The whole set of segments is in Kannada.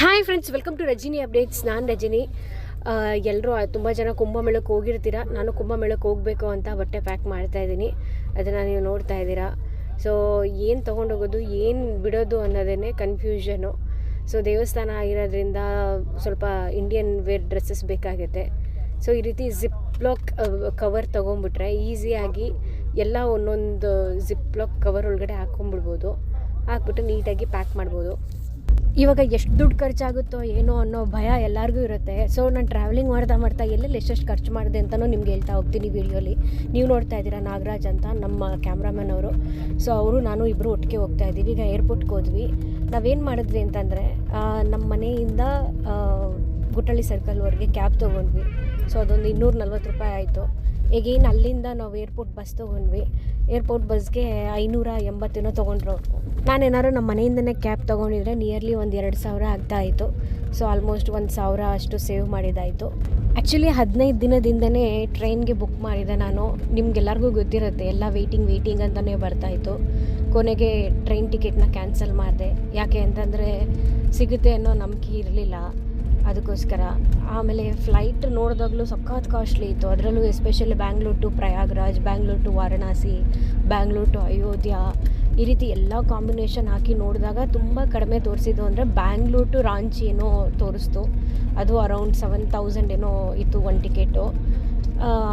Hi friends welcome to Rajini updates ನಾನು ರಜಿನಿ. ಎಲ್ಲರೂ ತುಂಬ ಜನ ಕುಂಭಮೇಳಕ್ಕೆ ಹೋಗಿರ್ತೀರ? ನಾನು ಕುಂಭಮೇಳಕ್ಕೆ ಹೋಗಬೇಕು ಅಂತ ಬಟ್ಟೆ ಪ್ಯಾಕ್ ಮಾಡ್ತಾ ಇದ್ದೀನಿ. ಅದನ್ನು ನೀವು ನೋಡ್ತಾ ಇದ್ದೀರಾ. ಸೊ ಏನು ತೊಗೊಂಡೋಗೋದು, ಏನು ಬಿಡೋದು ಅನ್ನೋದೇ ಕನ್ಫ್ಯೂಷನು ಸೊ ದೇವಸ್ಥಾನ ಆಗಿರೋದ್ರಿಂದ ಸ್ವಲ್ಪ ಇಂಡಿಯನ್ ವೇರ್ ಡ್ರೆಸ್ಸಸ್ ಬೇಕಾಗುತ್ತೆ. ಸೊ ಈ ರೀತಿ ಜಿಪ್ ಲಾಕ್ ಕವರ್ ತೊಗೊಂಬಿಟ್ರೆ ಈಸಿಯಾಗಿ ಎಲ್ಲ ಒಂದೊಂದು ಜಿಪ್ ಲಾಕ್ ಕವರ್ ಒಳಗಡೆ ಹಾಕ್ಕೊಂಬಿಡ್ಬೋದು ಹಾಕ್ಬಿಟ್ಟು ನೀಟಾಗಿ ಪ್ಯಾಕ್ ಮಾಡ್ಬೋದು. ಇವಾಗ ಎಷ್ಟು ದುಡ್ಡು ಖರ್ಚಾಗುತ್ತೋ ಏನೋ ಅನ್ನೋ ಭಯ ಎಲ್ಲರಿಗೂ ಇರುತ್ತೆ. ಸೊ ನಾನು ಟ್ರಾವೆಲಿಂಗ್ ಮಾಡ್ತಾ ಮಾಡ್ತಾ ಎಲ್ಲೆಲ್ಲಿ ಎಷ್ಟೆಷ್ಟು ಖರ್ಚು ಮಾಡಿದೆ ಅಂತಲೂ ನಿಮ್ಗೆ ಹೇಳ್ತಾ ಹೋಗ್ತೀನಿ ವಿಡಿಯೋಲಿ ನೀವು ನೋಡ್ತಾ ಇದ್ದೀರಾ ನಾಗರಾಜ್ ಅಂತ ನಮ್ಮ ಕ್ಯಾಮ್ರಾಮನ್ ಅವರು. ಸೊ ಅವರು, ನಾನು ಇಬ್ಬರು ಒಟ್ಟಿಗೆ ಹೋಗ್ತಾ ಇದ್ದೀವಿ. ಈಗ ಏರ್ಪೋರ್ಟ್ಗೆ ಹೋದ್ವಿ. ನಾವೇನು ಮಾಡಿದ್ವಿ ಅಂತಂದರೆ ನಮ್ಮ ಮನೆಯಿಂದ ಗುಟ್ಟಳ್ಳಿ ಸರ್ಕಲ್ವರೆಗೆ ಕ್ಯಾಬ್ ತೊಗೊಂಡ್ವಿ. ಸೊ ಅದೊಂದು ಇನ್ನೂರ ನಲ್ವತ್ತು ರೂಪಾಯಿ ಆಯಿತು. ಈಗೇನು ಅಲ್ಲಿಂದ ನಾವು ಏರ್ಪೋರ್ಟ್ ಬಸ್ ತೊಗೊಂಡ್ವಿ. ಏರ್ಪೋರ್ಟ್ ಬಸ್ಗೆ ಐನೂರ ಎಂಬತ್ತೇನೋ ತೊಗೊಂಡ್ರು ನಾನೇನಾದ್ರು ನಮ್ಮ ಮನೆಯಿಂದನೇ ಕ್ಯಾಬ್ ತೊಗೊಂಡಿದ್ರೆ ನಿಯರ್ಲಿ ಒಂದು ಎರಡು ಸಾವಿರ ಆಗ್ತಾಯಿತ್ತು. ಸೊ ಆಲ್ಮೋಸ್ಟ್ ಒಂದು ಸಾವಿರ ಅಷ್ಟು ಸೇವ್ ಮಾಡಿದಾಯಿತು. ಆ್ಯಕ್ಚುಲಿ ಹದಿನೈದು ದಿನದಿಂದನೇ ಟ್ರೈನ್ಗೆ ಬುಕ್ ಮಾಡಿದೆ ನಾನು. ನಿಮ್ಗೆಲ್ಲರಿಗೂ ಗೊತ್ತಿರುತ್ತೆ, ಎಲ್ಲ ವೆಯ್ಟಿಂಗ್ ವೆಯ್ಟಿಂಗ್ ಅಂತಲೇ ಬರ್ತಾಯಿತ್ತು. ಕೊನೆಗೆ ಟ್ರೈನ್ ಟಿಕೆಟ್ನ ಕ್ಯಾನ್ಸಲ್ ಮಾಡಿದೆ. ಯಾಕೆ ಅಂತಂದರೆ ಸಿಗುತ್ತೆ ಅನ್ನೋ ನಂಬಿಕೆ ಇರಲಿಲ್ಲ. ಅದಕ್ಕೋಸ್ಕರ. ಆಮೇಲೆ ಫ್ಲೈಟ್ ನೋಡಿದಾಗಲೂ ಸಖತ್ ಕಾಸ್ಟ್ಲಿ ಇತ್ತು. ಅದರಲ್ಲೂ especially Bangalore to Prayagraj Bangalore to Varanasi Bangalore to Ayodhya ಈ ರೀತಿ ಎಲ್ಲ ಕಾಂಬಿನೇಷನ್ ಹಾಕಿ ನೋಡಿದಾಗ ತುಂಬ ಕಡಿಮೆ ತೋರಿಸಿದ್ದು ಅಂದರೆ ಬ್ಯಾಂಗ್ಳೂರ್ ಟು ರಾಂಚಿ ಏನೋ ತೋರಿಸ್ತು. ಅದು ಅರೌಂಡ್ ಸೆವೆನ್ ತೌಸಂಡ್ ಏನೋ ಇತ್ತು ಒನ್ ಟಿಕೆಟು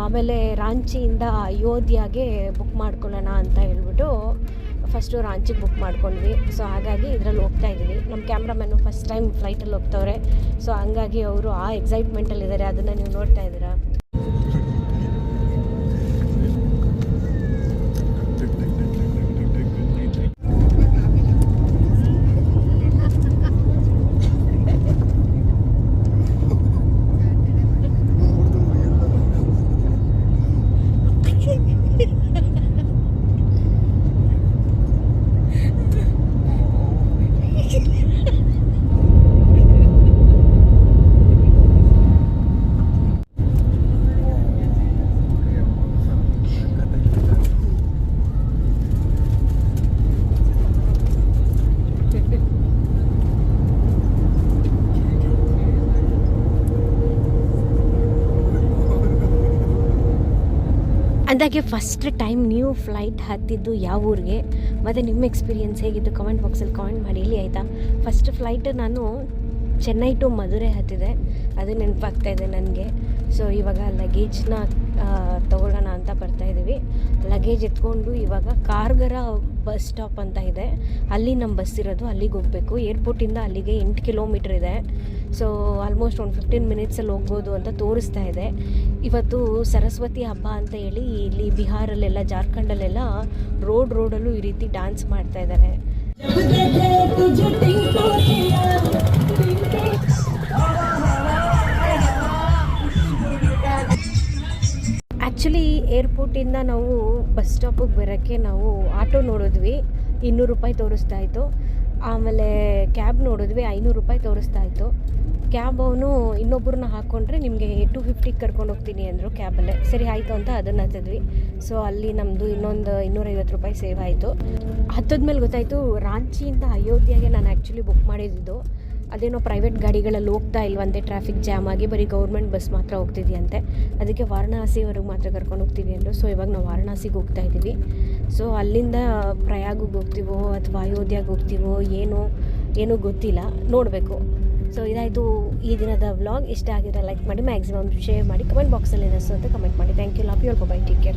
ಆಮೇಲೆ ರಾಂಚಿಯಿಂದ ಅಯೋಧ್ಯೆಗೆ ಬುಕ್ ಮಾಡ್ಕೊಳ್ಳೋಣ ಅಂತ ಹೇಳ್ಬಿಟ್ಟು ಫಸ್ಟು ರಾಂಚಿಗೆ ಬುಕ್ ಮಾಡ್ಕೊಂಡ್ವಿ. ಸೊ, ಹಾಗಾಗಿ ಇದರಲ್ಲಿ ಹೋಗ್ತಾ ಇದ್ದೀವಿ. ನಮ್ಮ ಕ್ಯಾಮ್ರಾಮನ್ನು ಫಸ್ಟ್ ಟೈಮ್ ಫ್ಲೈಟಲ್ಲಿ ಹೋಗ್ತವ್ರೆ. ಸೊ, ಹಂಗಾಗಿ ಅವರು ಆ ಎಕ್ಸೈಟ್ಮೆಂಟಲ್ಲಿದ್ದಾರೆ ಅದನ್ನು ನೀವು ನೋಡ್ತಾ ಇದ್ದೀರಾ? ಅಂದಾಗೆ ಫಸ್ಟ್ ಟೈಮ್ ನೀವು ಫ್ಲೈಟ್ ಹತ್ತಿದ್ದು ಯಾವ ಊರಿಗೆ? ಮತ್ತು ನಿಮ್ಮ ಎಕ್ಸ್ಪೀರಿಯೆನ್ಸ್ ಹೇಗಿತ್ತು? ಕಮೆಂಟ್ ಬಾಕ್ಸಲ್ಲಿ ಕಾಮೆಂಟ್ ಮಾಡಿ, ಹೇಳಿ ಆಯಿತಾ? ಫಸ್ಟ್ ಫ್ಲೈಟ್ ನಾನು ಚೆನ್ನೈ ಟು ಮಧುರೆ ಹತ್ತಿದೆ. ಅದು ನೆನಪಾಗ್ತಾ ಇದೆ ನನಗೆ. ಸೊ ಇವಾಗ ಲಗೇಜ್ನ ತಗೊಳ್ಳೋಣ ಅಂತ ಬರ್ತಾ ಇದ್ದೀವಿ ಲಗೇಜ್ ಎತ್ಕೊಂಡು ಇವಾಗ ಕಾರ್ಗರ ಬಸ್ ಸ್ಟಾಪ್ ಅಂತ ಇದೆ. ಅಲ್ಲಿ ನಮ್ಮ ಬಸ್ ಇರೋದು, ಅಲ್ಲಿಗೆ ಹೋಗಬೇಕು. ಏರ್ಪೋರ್ಟಿಂದ ಅಲ್ಲಿಗೆ ಎಂಟು ಕಿಲೋಮೀಟ್ರ್ ಇದೆ. ಸೊ ಆಲ್ಮೋಸ್ಟ್ ಒಂದು ಫಿಫ್ಟೀನ್ ಮಿನಿಟ್ಸಲ್ಲಿ ಹೋಗ್ಬೋದು ಅಂತ ತೋರಿಸ್ತಾ ಇದೆ. ಇವತ್ತು ಸರಸ್ವತಿ ಹಬ್ಬ ಅಂತ ಹೇಳಿ ಇಲ್ಲಿ ಬಿಹಾರಲ್ಲೆಲ್ಲ, ಜಾರ್ಖಂಡಲ್ಲೆಲ್ಲ ರೋಡ್ ರೋಡಲ್ಲೂ ಈ ರೀತಿ ಡ್ಯಾನ್ಸ್ ಮಾಡ್ತಾ ಇದ್ದಾರೆ. ಆ್ಯಕ್ಚುಲಿ ಏರ್ಪೋರ್ಟಿಂದ ನಾವು ಬಸ್ ಸ್ಟಾಪಿಗೆ ಬರೋಕ್ಕೆ ನಾವು ಆಟೋ ನೋಡಿದ್ವಿ. ಇನ್ನೂರು ರೂಪಾಯಿ ತೋರಿಸ್ತಾ ಇತ್ತು. ಆಮೇಲೆ ಕ್ಯಾಬ್ ನೋಡಿದ್ವಿ, ಐನೂರು ರೂಪಾಯಿ ತೋರಿಸ್ತಾ ಇತ್ತು. ಕ್ಯಾಬ್ ಅವನು ಇನ್ನೊಬ್ಬರನ್ನ ಹಾಕ್ಕೊಂಡ್ರೆ ನಿಮಗೆ ಟು ಫಿಫ್ಟಿಗೆ ಕರ್ಕೊಂಡು ಹೋಗ್ತೀನಿ ಅಂದರು ಕ್ಯಾಬಲ್ಲೇ ಸರಿ, ಆಯಿತು ಅಂತ ಅದನ್ನು ಹತ್ತಿದ್ವಿ ಸೊ ಅಲ್ಲಿ ನಮ್ಮದು ಇನ್ನೊಂದು ಇನ್ನೂರೈವತ್ತು ರೂಪಾಯಿ ಸೇವ್ ಆಯಿತು. ಹತ್ತದ್ಮೇಲೆ ಗೊತ್ತಾಯಿತು, ರಾಂಚಿಯಿಂದ ಅಯೋಧ್ಯೆಗೆ ನಾನು ಆ್ಯಕ್ಚುಲಿ ಬುಕ್ ಮಾಡಿದ್ದು. ಅದೇನೋ ಪ್ರೈವೇಟ್ ಗಾಡಿಗಳಲ್ಲಿ ಹೋಗ್ತಾ ಇಲ್ವಂತೆ ಟ್ರಾಫಿಕ್ ಜಾಮ್ ಆಗಿ ಬರೀ ಗೌರ್ಮೆಂಟ್ ಬಸ್ ಮಾತ್ರ ಹೋಗ್ತಿದೆಯಂತೆ. ಅದಕ್ಕೆ ವಾರಣಾಸಿವರೆಗೆ ಮಾತ್ರ ಕರ್ಕೊಂಡು ಹೋಗ್ತೀವಿ ಅಂದರು. ಸೊ ಇವಾಗ ನಾವು ವಾರಣಾಸಿಗೆ ಹೋಗ್ತಾ ಇದ್ದೀವಿ. ಸೊ ಅಲ್ಲಿಂದ ಪ್ರಯಾಗಕ್ಕೆ ಹೋಗ್ತೀವೋ ಅಥವಾ ಅಯೋಧ್ಯೆಗೆ ಹೋಗ್ತೀವೋ ಏನೋ, ಏನೂ ಗೊತ್ತಿಲ್ಲ. ನೋಡಬೇಕು. ಸೊ ಇದಾಯಿತು ಈ ದಿನದ ವ್ಲಾಗ್ ಇಷ್ಟ ಆಗಿದ್ರೆ ಲೈಕ್ ಮಾಡಿ ಮ್ಯಾಕ್ಸಿಮಮ್ ಶೇರ್ ಮಾಡಿ ಕಮೆಂಟ್ ಬಾಕ್ಸಲ್ಲಿ ಏನಿಸ್ತು ಅಂತ ಕಮೆಂಟ್ ಮಾಡಿ. Thank you love you bye take care